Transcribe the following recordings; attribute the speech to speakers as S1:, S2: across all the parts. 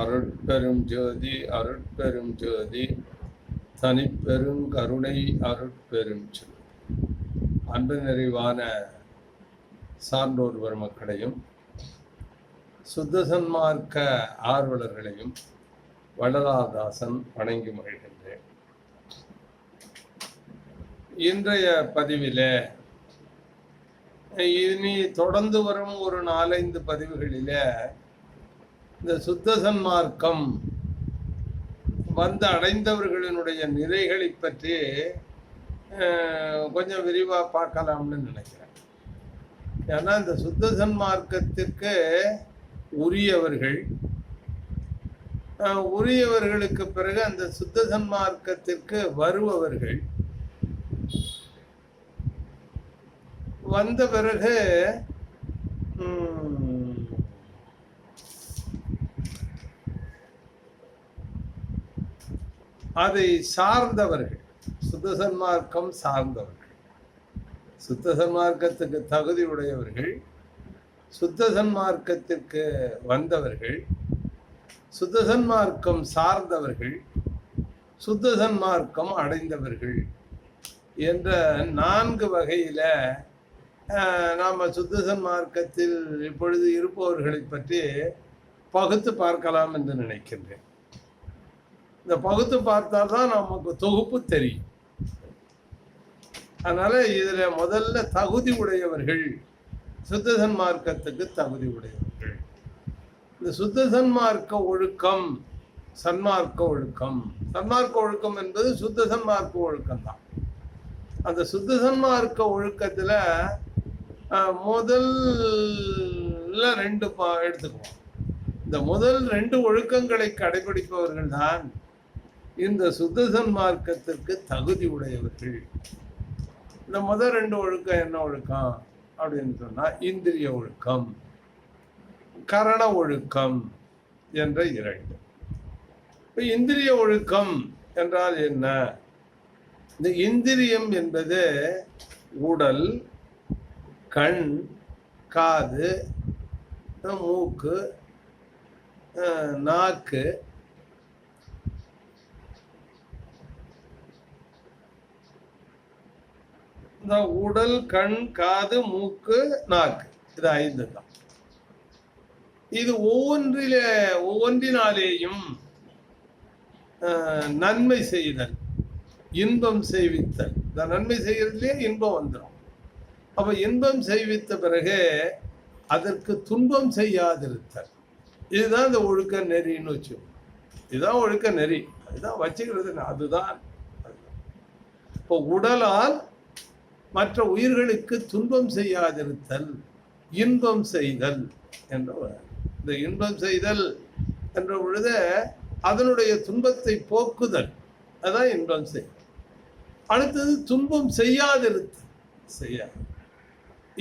S1: அருட்பெரும் ஜோதி அருட்பெரும் ஜோதி. தனிப்பெரும் கருணை அருட்பெரும் ஜோதி அன்பு நிறைவான சான்றோர் பெருமக்களையும் சுத்த சன்மார்க்க ஆர்வலர்களையும் வள்ளலாதாசன் வணங்கி மகிழ்கின்றேன். இன்றைய பதிவில் இனி தொடர்ந்து வரும் ஒரு நாலஞ்சு பதிவுகளிலே இந்த சுத்த சன்மார்க்கம் வந்து அடைந்தவர்களினுடைய நிலைகளை பற்றி கொஞ்சம் விரிவாக பார்க்கலாம்னு நினைக்கிறேன். ஏன்னா இந்த சுத்த சன்மார்க்கத்திற்கு உரியவர்கள் உரியவர்களுக்கு பிறகு அந்த சுத்த சன்மார்க்கத்திற்கு வருபவர்கள் வந்த பிறகு அதை சார்ந்தவர்கள் சுத்த சன்மார்க்கம் சார்ந்தவர்கள். சுத்த சன்மார்க்கத்துக்கு தகுதி உடையவர்கள் சுத்த சன்மார்க்கத்திற்கு வந்தவர்கள் சுத்த சன்மார்க்கம் சார்ந்தவர்கள் சுத்த சன்மார்க்கம் அடைந்தவர்கள் என்ற நான்கு வகையில் நாம் சுத்த சன்மார்க்கத்தில் இப்பொழுது இருப்பவர்களை பற்றி பகுத்து பார்க்கலாம் என்று நினைக்கின்றேன். இந்த பகுத்து பார்த்தா தான் நமக்கு தொகுப்பு தெரியும். அதனால இதுல முதல்ல தகுதி உடையவர்கள் சுத்த சன்மார்க்கத்துக்கு தகுதி உடையவர்கள். இந்த சுத்த சன்மார்க்க ஒழுக்கம் சன்மார்க்க ஒழுக்கம். சன்மார்க்க ஒழுக்கம் என்பது சுத்த சன்மார்க்க ஒழுக்கம் தான். அந்த சுத்த சன்மார்க்க ஒழுக்கத்துல முதல்ல ரெண்டு பா- எடுத்துக்குவோம். இந்த முதல் ரெண்டு ஒழுக்கங்களை கடைபிடிப்பவர்கள் தான் இந்த சுத்த சன்மார்க்கத்திற்கு தகுதி உடையவர்கள். இந்த முதல் ரெண்டு ஒழுக்கம் என்ன ஒழுக்கம்? அப்படின்னு சொன்னால் இந்திரிய ஒழுக்கம் கரண ஒழுக்கம் என்ற இரண்டு. இப்போ இந்திரிய ஒழுக்கம் என்றால் என்ன? இந்த இந்திரியம் என்பது உடல் கண் காது மூக்கு நாக்கு இந்த உடல் கண் காது மூக்கு நாக்கு. இது ஐந்து தான் இது ஒவ்வொன்றிலே ஒவ்வொன்றினாலேயும் நன்மை செய்தல் இன்பம் செய்வித்தல். இந்த நன்மை செய்கிறதுலே இன்பம் வந்துடும் அப்போ இன்பம் செய்வித்த பிறகு அதற்கு துன்பம் செய்யாதிருத்தல். இதுதான் இந்த ஒழுக்க நெறின்னு வச்சு இதுதான் ஒழுக்க நெறி. அதுதான் வச்சுக்கிறது. அதுதான். இப்போ உடலால் மற்ற உயிர்களுக்கு துன்பம் செய்யாதிருத்தல் இன்பம் செய்தல் என்ற இந்த இன்பம் செய்தல் என்ற பொழுது அதனுடைய துன்பத்தை போக்குதல். அதான் இன்பம் செய்தல் அடுத்தது துன்பம் செய்யாதிருத்தல். செய்யாது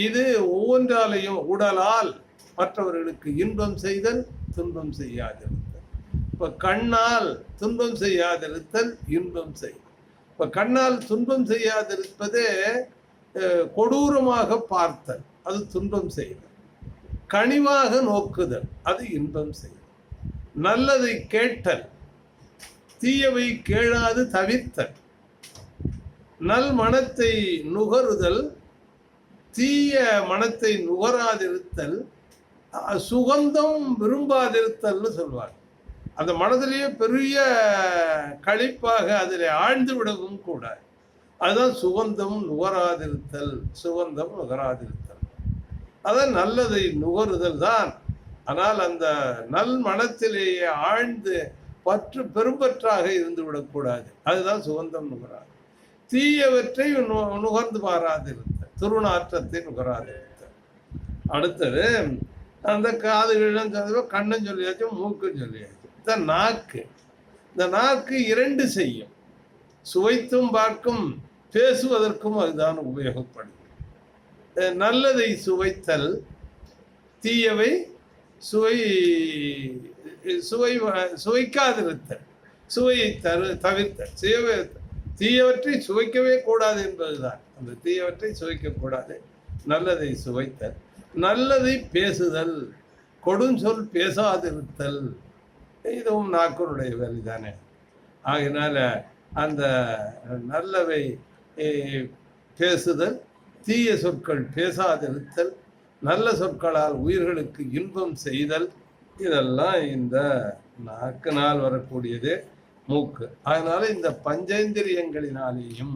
S1: இது ஒவ்வொன்றாலையும் உடலால் மற்றவர்களுக்கு இன்பம் செய்தல் துன்பம் செய்யாதிருத்தல். இப்ப கண்ணால் துன்பம் செய்யாதிருத்தல் இன்பம் செய்தல் இப்ப கண்ணால் துன்பம் செய்யாதிருப்பதே கொடூரமாக பார்த்தல் அது துன்பம் செய்தல். கனிவாக நோக்குதல் அது இன்பம் செய்தல். நல்லதை கேட்டல் தீயவை கேளாது தவிர்த்தல். நல் மனத்தை நுகருதல் தீய மனத்தை நுகராதிருத்தல் சுகந்தம் விரும்பாதிருத்தல்னு சொல்வார் அந்த மனதிலேயே பெரிய களிப்பாக அதில் ஆழ்ந்து விடவும் கூடாது. அதுதான் சுகந்தம் நுகராதிருத்தல் சுகந்தம் நுகராதிருத்தல். அதான் நல்லதை நுகருதல் தான். ஆனால் அந்த நல் மனத்திலேயே ஆழ்ந்து பற்று பெரும்பற்றாக இருந்து விடக்கூடாது அதுதான் சுகந்தம் நுகராது. தீயவற்றை நு- நுகர்ந்து பாராதிருத்தல் திருநாற்றத்தை நுகராதிருத்தல். அடுத்தது அந்த காதுகளும் சொல்லியோ கண்ணும் சொல்லியாச்சு மூக்கும் சொல்லியாச்சு. இந்த நாக்கு இந்த நாக்கு இரண்டு செய்யும். சுவைத்தும் பார்க்கும் பேசுவதற்கும் அதுதான் உபயோகப்படுது நல்லதை சுவைத்தல் தீயவை சுவை சுவை சுவைக்காதிருத்தல் சுவையை தரு தவிர்த்தல். சுயவை தீயவற்றை சுவைக்கவே கூடாது என்பதுதான். அந்த தீயவற்றை சுவைக்கக்கூடாது நல்லதை சுவைத்தல் நல்லதை பேசுதல் கொடுஞ்சொல் பேசாதிருத்தல். இதுவும் நாக்கனுடைய வேலைதானே ஆகினால அந்த நல்லவை பேசுதல் தீய சொற்கள் பேசாதிருத்தல் நல்ல சொற்களால் உயிர்களுக்கு இன்பம் செய்தல் இதெல்லாம் இந்த நாக்கினால் வரக்கூடியது மூக்கு. அதனால இந்த பஞ்சேந்திரியங்களினாலேயும்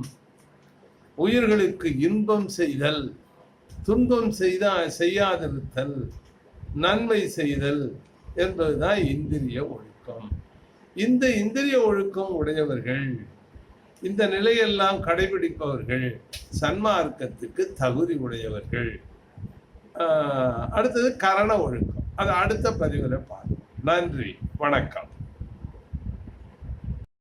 S1: உயிர்களுக்கு இன்பம் செய்தல் துன்பம் செய்தா செய்யாதிருத்தல் நன்மை செய்தல் என்பதுதான் இந்திரிய ஒழுக்கம். இந்த இந்திரிய ஒழுக்கம் உடையவர்கள் இந்த நிலையெல்லாம் கடைபிடிப்பவர்கள் சன்மார்க்கத்துக்கு தகுதி உடையவர்கள். அடுத்தது கரண ஒழுக்கம். அது அடுத்த பதிவில் பார்ப்போம். நன்றி. வணக்கம்.